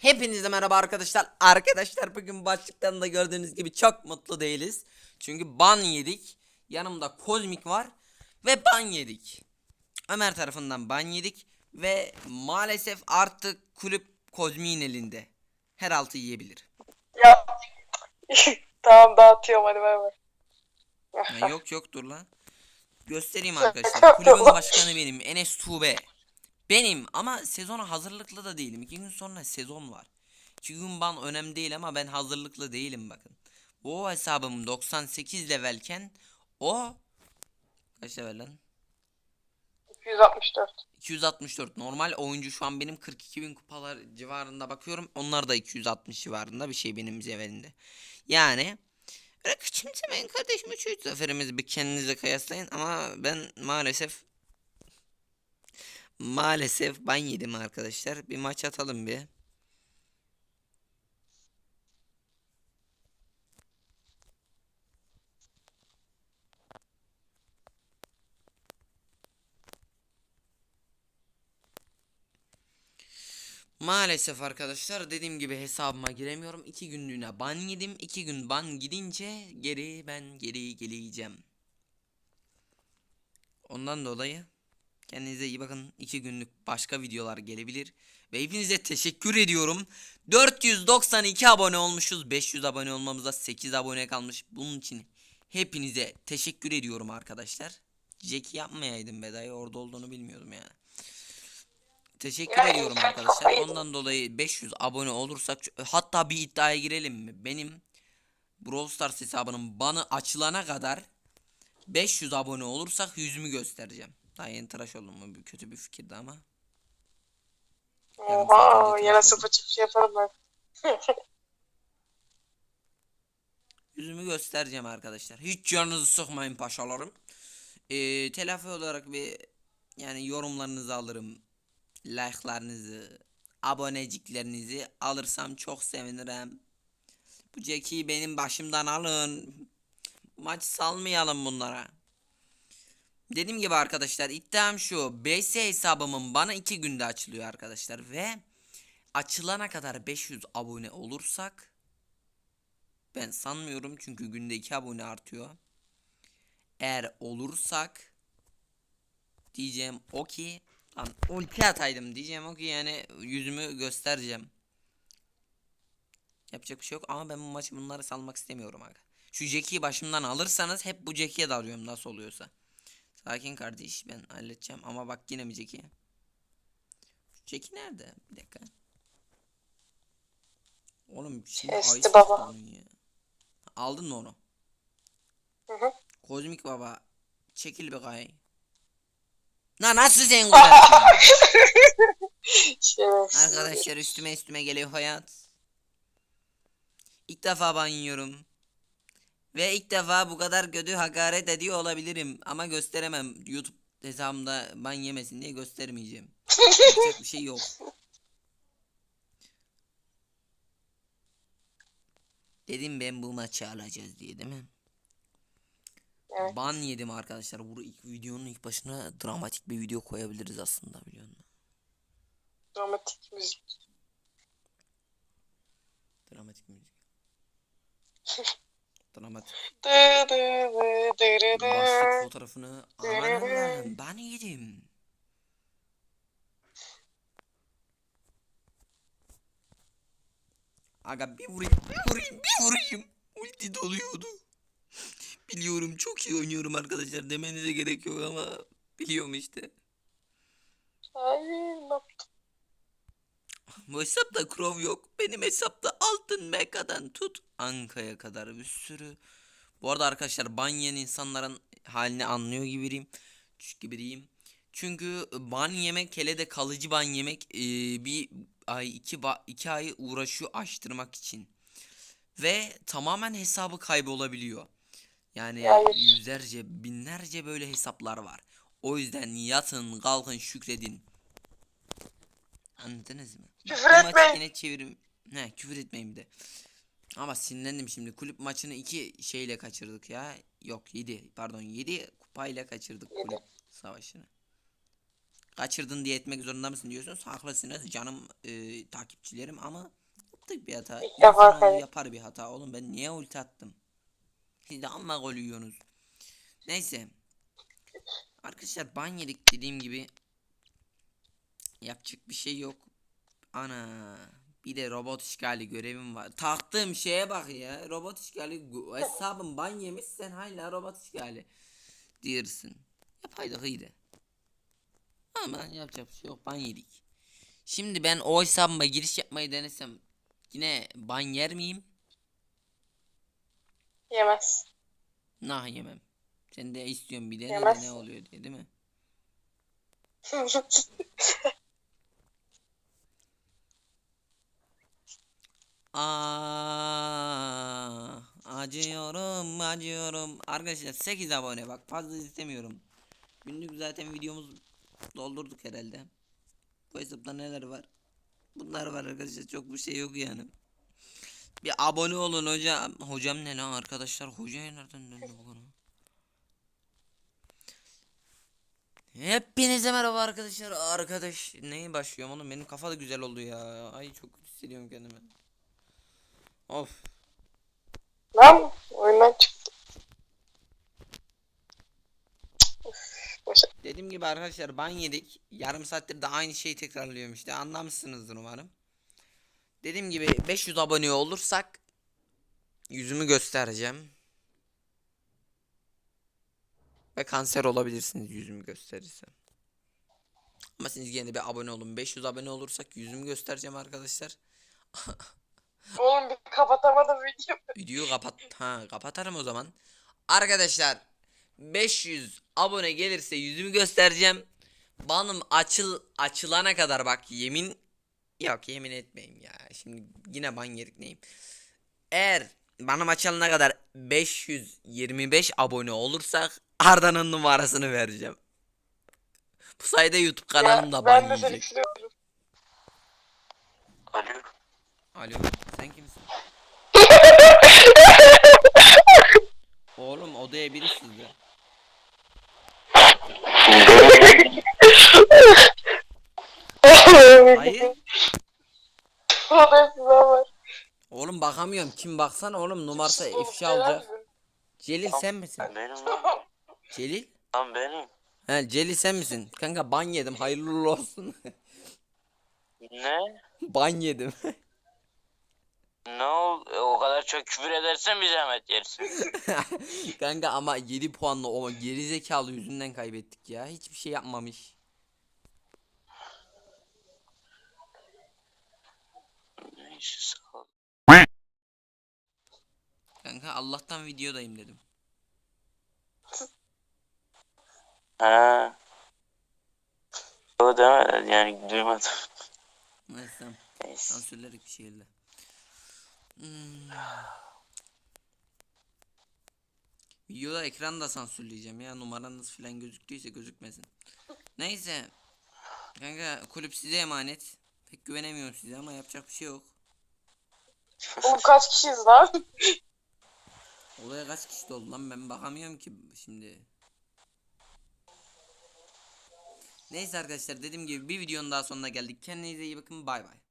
Hepinize merhaba arkadaşlar. Arkadaşlar bugün başlıktan da gördüğünüz gibi çok mutlu değiliz. Çünkü ban yedik. Yanımda Kozmik var ve ban yedik. Ömer tarafından ban yedik ve maalesef artık kulüp Kozmik'in elinde. Her altı yiyebilir. Ya. tamam dağıtıyorum hadi bay bay. Ya yok yok dur lan. Göstereyim arkadaşlar. Kulübün başkanı benim. Enes Tuğbe. Benim ama sezona hazırlıklı da değilim. İki gün sonra sezon var. İki gün ban önemli değil ama ben hazırlıklı değilim bakın. Bu hesabım 98 levelken o kaç level lan? 164. 264 normal oyuncu şu an benim 42 bin kupalar civarında bakıyorum. Onlar da 260 civarında bir şey benim levelinde. Yani küçümsemeyin kardeşim 3 zaferimizi bir kendinize kıyaslayın ama ben maalesef maalesef ban yedim arkadaşlar. Bir maç atalım bir. Maalesef arkadaşlar dediğim gibi hesabıma giremiyorum. İki günlüğüne ban yedim. İki gün ban gidince geri ben geri geleceğim. Ondan dolayı kendinize iyi bakın. İki günlük başka videolar gelebilir. Ve hepinize teşekkür ediyorum. 492 abone olmuşuz. 500 abone olmamıza 8 abone kalmış. Bunun için hepinize teşekkür ediyorum arkadaşlar. Jack yapmayaydım bedayı orada olduğunu bilmiyordum yani. Teşekkür ediyorum arkadaşlar. Ondan dolayı 500 abone olursak hatta bir iddiaya girelim mi? Benim Brawl Stars hesabının banı açılana kadar 500 abone olursak yüzümü göstereceğim. Daha yeni tıraş oldum mu? Bir kötü bir fikirdi ama. Yarım saat Oha önce yine tıraş sıfır çıkış yaparım ben. Yüzümü göstereceğim arkadaşlar. Hiç canınızı sıkmayın paşalarım. Ee, telafi olarak bir yani yorumlarınızı alırım. Like'larınızı, aboneciklerinizi alırsam çok sevinirim. Bu Jack'i benim başımdan alın. Maç salmayalım bunlara. Dediğim gibi arkadaşlar iddiam şu. BS hesabımın bana 2 günde açılıyor arkadaşlar ve açılana kadar 500 abone olursak ben sanmıyorum çünkü günde 2 abone artıyor. Eğer olursak diyeceğim o ki lan ulti ataydım diyeceğim o ki yani yüzümü göstereceğim. Yapacak bir şey yok ama ben bu maçı bunları salmak istemiyorum aga. Şu Jack'i başımdan alırsanız hep bu Jack'iye dalıyorum nasıl oluyorsa. Sakin kardeş ben halledeceğim ama bak yine mi Jack'i? Jack'i nerede? Bir dakika. Oğlum şimdi Kesti baba. ya. Aldın mı onu? Hı hı. Kozmik baba çekil bir kay. Na nasıl sen. Arkadaşlar üstüme üstüme geliyor hayat. İlk defa yiyorum. Ve ilk defa bu kadar kötü hakaret ediyor olabilirim. Ama gösteremem. YouTube hesabımda ban yemesin diye göstermeyeceğim. Yapacak bir şey yok. Dedim ben bu maçı alacağız diye değil mi? Evet. Ban yedim arkadaşlar. Bu ilk videonun ilk başına dramatik bir video koyabiliriz aslında biliyor musun? Dramatik müzik. Dramatik müzik. Başlık dı. fotoğrafını aman Allah'ım ben yedim. Aga bir vurayım, bir vurayım, bir vurayım. Ulti doluyordu. Biliyorum çok iyi oynuyorum arkadaşlar demenize gerek yok ama biliyorum işte. Ay ne yaptım? Bu hesapta Crow yok. Benim hesapta altın mekadan tut Anka'ya kadar bir sürü. Bu arada arkadaşlar ban yiyen insanların halini anlıyor gibiyim. Gibiyim. Çünkü ban yemek hele de kalıcı ban yemek eee, bir ay iki, iki ay uğraşıyor açtırmak için. Ve tamamen hesabı kaybolabiliyor. Yani yüzlerce binlerce böyle hesaplar var. O yüzden yatın kalkın şükredin. Anladınız mı? Küfür etmeyin. Yine çevirim. Ne küfür etmeyeyim de. Ama sinirlendim şimdi. Kulüp maçını iki şeyle kaçırdık ya. Yok 7 pardon 7 kupayla kaçırdık kulüp savaşını. kaçırdın diye etmek zorunda mısın diyorsunuz. Haklısınız canım e, takipçilerim ama yaptık bir hata. İlk defa kayıt. yapar bir hata. Oğlum ben niye ulti attım? Siz de amma gol yiyorsunuz. Neyse. Arkadaşlar ban yedik dediğim gibi. Yapacak bir şey yok. Ana. Bir de robot işgali görevim var. Taktığım şeye bak ya. Robot işgali hesabım ban yemiş sen hala robot işgali diyorsun. Yapaydık iyiydi. Ama yapacak bir şey yok ban yedik. Şimdi ben o hesabıma giriş yapmayı denesem yine ban yer miyim? Yemez. Nah yemem. Sen de istiyorsun bir dene de ne oluyor diye değil mi? Aa, acıyorum acıyorum. Arkadaşlar 8 abone bak fazla istemiyorum. Günlük zaten videomuz doldurduk herhalde. Bu hesapta neler var? Bunlar var arkadaşlar çok bir şey yok yani. Bir abone olun hocam. Hocam ne lan arkadaşlar? Hocaya nereden döndü bu konu? Hepinize merhaba arkadaşlar. Arkadaş neye başlıyorum oğlum? Benim kafa da güzel oldu ya. Ay çok kötü hissediyorum kendimi. Of. Lan oyundan çıktı. Dediğim gibi arkadaşlar ban yedik. Yarım saattir de aynı şeyi tekrarlıyorum işte. Anlamışsınızdır umarım. Dediğim gibi 500 abone olursak yüzümü göstereceğim. Ve kanser olabilirsiniz yüzümü gösterirsem. Ama siz yine bir abone olun. 500 abone olursak yüzümü göstereceğim arkadaşlar. Oğlum bir kapatamadım video. Videoyu kapat. Ha kapatarım o zaman. Arkadaşlar 500 abone gelirse yüzümü göstereceğim. Banım açıl açılana kadar bak yemin yok yemin etmeyeyim ya. Şimdi yine ban yedik neyim. Eğer banım açılana kadar 525 abone olursak Arda'nın numarasını vereceğim. Bu sayede YouTube kanalım da ban ben de seni yiyecek. Alo. Alo sen kimsin? Oğlum odaya biri sızdı. Hayır. Size var. Oğlum bakamıyorum. Kim baksana oğlum numarası ifşa olacak. Celil sen misin? Benim lan. Celil? Lan benim. He Celil sen misin? Kanka ban yedim. Hayırlı olsun. Ne? ban yedim. Ne ol? O kadar çok küfür edersen bir zahmet yersin. Kanka ama 7 puanla o gerizekalı yüzünden kaybettik ya. Hiçbir şey yapmamış. Neyse sağ ol. Kanka Allah'tan videodayım dedim. Ha. O deme yani duymadım. Neyse. Neyse. Sansürledik bir şekilde. Hmm. Videoda ekranı da sansürleyeceğim ya numaranız falan gözüktüyse gözükmesin. Neyse. Kanka kulüp size emanet. Pek güvenemiyorum size ama yapacak bir şey yok. Oğlum kaç kişiyiz lan? Olaya kaç kişi doldu lan ben bakamıyorum ki şimdi. Neyse arkadaşlar dediğim gibi bir videonun daha sonuna geldik. Kendinize iyi bakın bay bay.